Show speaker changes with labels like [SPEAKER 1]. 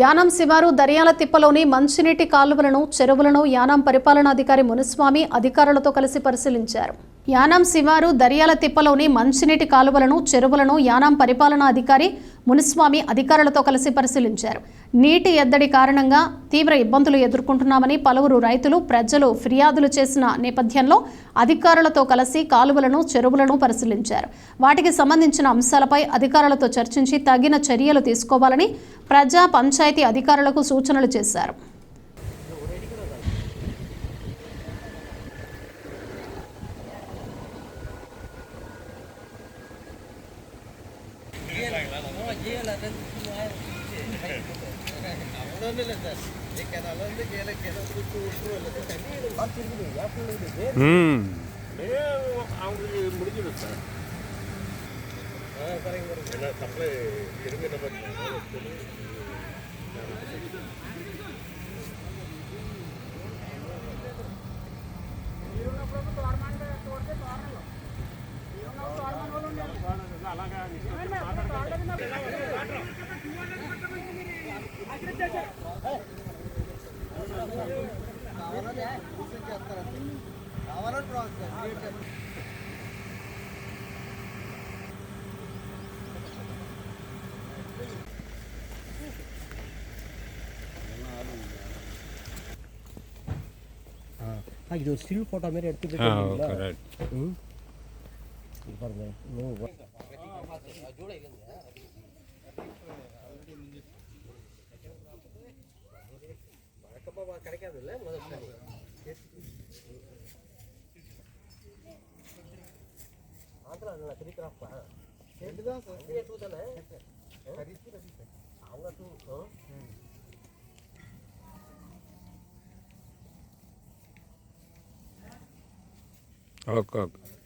[SPEAKER 1] యానం శివారు దర్యాల తిప్పలోని మంచినీటి కాలువలను చెరువులను యానాం పరిపాలనాధికారి మునుస్వామి అధికారులతో కలిసి పరిశీలించారు. యానాం శివారు దర్యాల తిప్పలోని మంచినీటి కాలువలను చెరువులను యానాం పరిపాలనా అధికారి మునిస్వామి అధికారులతో కలిసి పరిశీలించారు. నీటి ఎద్దడి కారణంగా తీవ్ర ఇబ్బందులు ఎదుర్కొంటున్నామని పలువురు రైతులు ప్రజలు ఫిర్యాదులు చేసిన నేపథ్యంలో అధికారులతో కలిసి కాలువలను చెరువులను పరిశీలించారు. వాటికి సంబంధించిన అంశాలపై అధికారులతో చర్చించి తగిన చర్యలు తీసుకోవాలని ప్రజా పంచాయతీ అధికారులకు సూచనలు చేశారు.
[SPEAKER 2] ಹ್ಮ್
[SPEAKER 3] ஆ இது ஒரு ஸ்டில் ஃபோட்டோ ಹಾಗೆ ಸಿಲ್
[SPEAKER 2] ಫೋಟೋ
[SPEAKER 3] ಮೇಲೆ
[SPEAKER 2] ಎಡ್ತಿದ್ದೆ
[SPEAKER 3] ऊपर में नहीं ऊपर கிடைக்காதுல்ல ஆந்திரா நல்லா கிரிக்கிறாப்பா ரெண்டு தான் சார் டூ தானே அவங்க டூ
[SPEAKER 2] ஓகே ஓகே